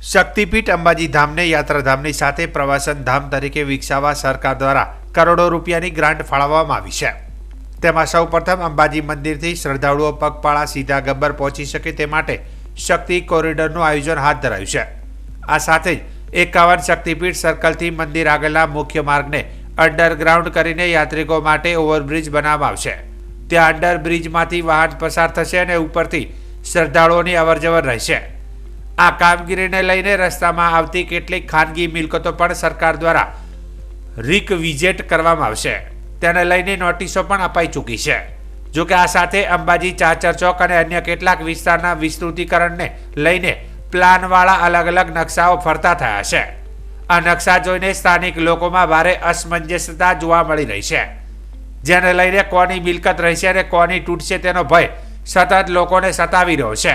શક્તિપીઠ અંબાજી ધામને, યાત્રાધામની સાથે પ્રવાસન ધામ તરીકે વિકસાવવા સરકાર દ્વારા કરોડો રૂપિયાની ગ્રાન્ટ ફાળવવામાં આવી છે. તેમાં સૌપ્રથમ અંબાજી મંદિરથી શ્રદ્ધાળુઓ પગપાળા સીધા ગબ્બર પહોંચી શકે તે માટે શક્તિ કોરિડોરનું આયોજન હાથ ધરાયું છે. આ સાથે જ એકાવન શક્તિપીઠ સર્કલથી મંદિર આગળના મુખ્ય માર્ગને અંડરગ્રાઉન્ડ કરીને યાત્રિકો માટે ઓવરબ્રિજ બનાવવામાં આવશે. ત્યાં અંડરબ્રિજમાંથી વાહન પસાર થશે અને ઉપરથી શ્રદ્ધાળુઓની અવરજવર રહેશે. આ કામગીરીને લઈને રસ્તામાં આવતી કેટલીક ખાનગી મિલકતો પણ સરકાર દ્વારા રિકવિઝેટ કરવામાં આવશે. તેને લઈને નોટિસો પણ અપાઈ ચૂકી છે. જોકે આ સાથે અંબાજી, ચાચર ચોક અને અન્ય કેટલાક વિસ્તારના વિસ્તૃતિકરણને લઈને પ્લાનવાળા અલગ અલગ નકશાઓ ફરતા થયા છે. આ નકશા જોઈને સ્થાનિક લોકોમાં ભારે અસમંજસતા જોવા મળી રહી છે. જેને લઈને કોની મિલકત રહેશે અને કોની તૂટશે તેનો ભય સતત લોકોને સતાવી રહ્યો છે.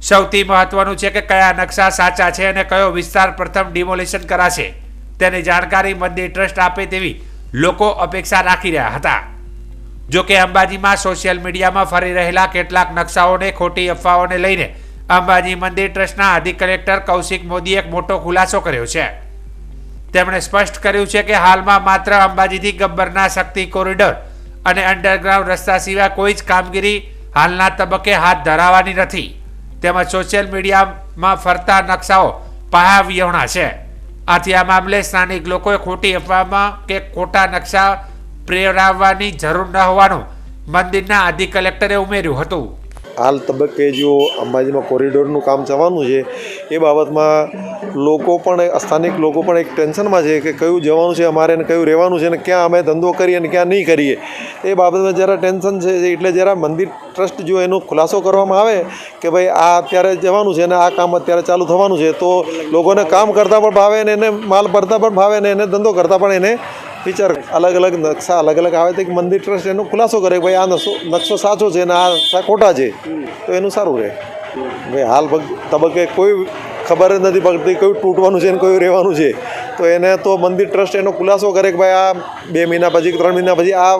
સૌથી મહત્વનું છે કે કયા નકશા સાચા છે અને કયો વિસ્તાર પ્રથમ ડિમોલિશન કરાશે. તેની જાણકારી મંદિર ટ્રસ્ટ આપે તેવી લોકો અપેક્ષા રાખી રહ્યા હતા. જોકે અંબાજીમાં સોશિયલ મીડિયામાં ફરી રહેલા કેટલાક નકશાઓને ખોટી અફવાઓને લઈને અંબાજી મંદિર ટ્રસ્ટના અધિક કલેક્ટર કૌશિક મોદીએ એક મોટો ખુલાસો કર્યો છે. તેમણે સ્પષ્ટ કર્યું છે કે હાલમાં માત્ર અંબાજીથી ગબ્બરના શક્તિ કોરિડોર અને અંડરગ્રાઉન્ડ રસ્તા સિવાય કોઈ જ કામગીરી હાલના તબક્કે હાથ ધરાવવાની નથી. તેમજ સોશિયલ મીડિયામાં ફરતા નકશાઓ પાયા વિહોણા છે. આથી આ મામલે સ્થાનિક લોકોએ ખોટી અફવામાં કે ખોટા નકશા પ્રેરાવવાની જરૂર ન હોવાનું મંદિરના આદિ કલેક્ટરે ઉમેર્યું હતું. હાલ તબક્કે જો અંબાજીમાં કોરિડોરનું કામ થવાનું છે, એ બાબતમાં લોકો પણ, સ્થાનિક લોકો પણ એક ટેન્શનમાં છે કે કયું જવાનું છે અમારે અને કયું રહેવાનું છે અને ક્યાં અમે ધંધો કરીએ અને ક્યાં નહીં કરીએ. એ બાબતમાં જરા ટેન્શન છે એટલે જરા મંદિર ટ્રસ્ટ જો એનો ખુલાસો કરવામાં આવે કે ભાઈ આ અત્યારે જવાનું છે અને આ કામ અત્યારે ચાલુ થવાનું છે, તો લોકોને કામ કરતાં પણ ભાવે ને એને માલ ભરતા પણ ભાવે ને એને ધંધો કરતાં પણ એને વિચાર અલગ અલગ નકશા અલગ અલગ આવે તો એક મંદિર ટ્રસ્ટ એનો ખુલાસો કરે ભાઈ આ નશો નકશો સાચો છે ને આ ખોટા છે. તો એનું સારું રહે. ભાઈ હાલ ભગ- તબક્કે કોઈ ખબર જ નથી પડતી કયું તૂટવાનું છે ને કયું રહેવાનું છે. તો એને તો મંદિર ટ્રસ્ટ એનો ખુલાસો કરે કે ભાઈ આ બે મહિના પછી ત્રણ મહિના પછી આ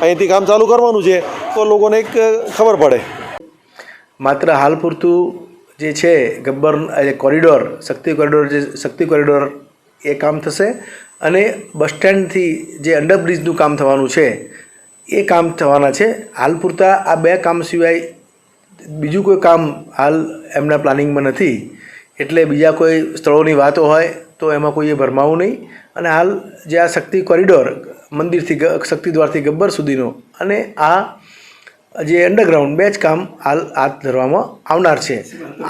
અહીંથી કામ ચાલુ કરવાનું છે. તો લોકોને એક ખબર પડે. માત્ર હાલ પૂરતું જે છે ગબ્બર કોરિડોર શક્તિ કોરિડોર જે, શક્તિ કોરિડોર એ કામ થશે. અને બસ સ્ટેન્ડથી જે અંડરબ્રિજનું કામ થવાનું છે, એ કામ થવાના છે. હાલ પૂરતા આ બે કામ સિવાય બીજું કોઈ કામ હાલ એમના પ્લાનિંગમાં નથી. એટલે બીજા કોઈ સ્થળોની વાતો હોય તો એમાં કોઈએ ભરમાવું નહીં. અને હાલ જે આ શક્તિ કોરિડોર, મંદિરથી શક્તિદ્વારથી ગબ્બર સુધીનો અને આ જે અંડરગ્રાઉન્ડ બે જ કામ હાલ હાથ ધરવામાં આવનાર છે.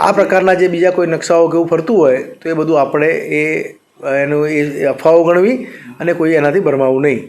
આ પ્રકારના જે બીજા કોઈ નકશાઓ કેવું ફરતું હોય તો એ બધું આપણે એ એનું એ અફવાઓ ગણવી અને કોઈ એનાથી ભરમાવું નહીં.